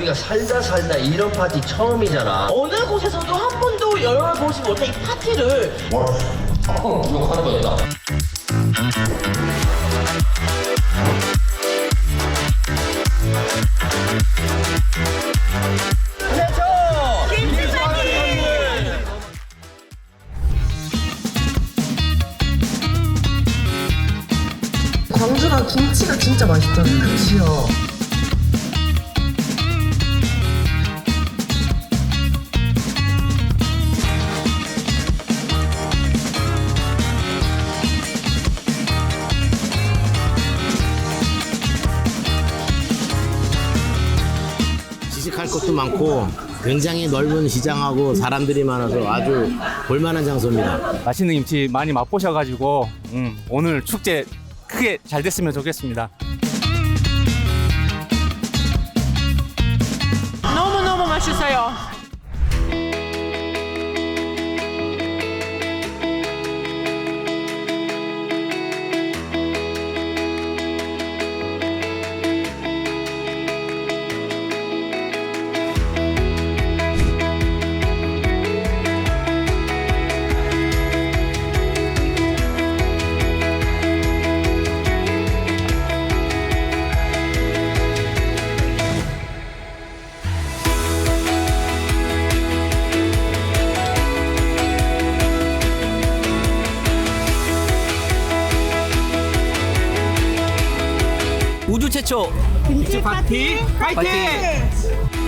우리가 살다 살다 이런 파티 처음이잖아. 어느 곳에서도 한 번도 열어보지 못한 이 파티를 어, 욕하는 거다. 광주가 김치가 진짜 맛있잖아요. 그치요. 할 것도 많고 굉장히 넓은 시장하고 사람들이 많아서 아주 볼만한 장소입니다. 맛있는 김치 많이 맛보셔가지고 음, 오늘 축제 크게 잘 됐으면 좋겠습니다. 너무너무 맛있어요. 우주 최초 김치 파티 파이팅!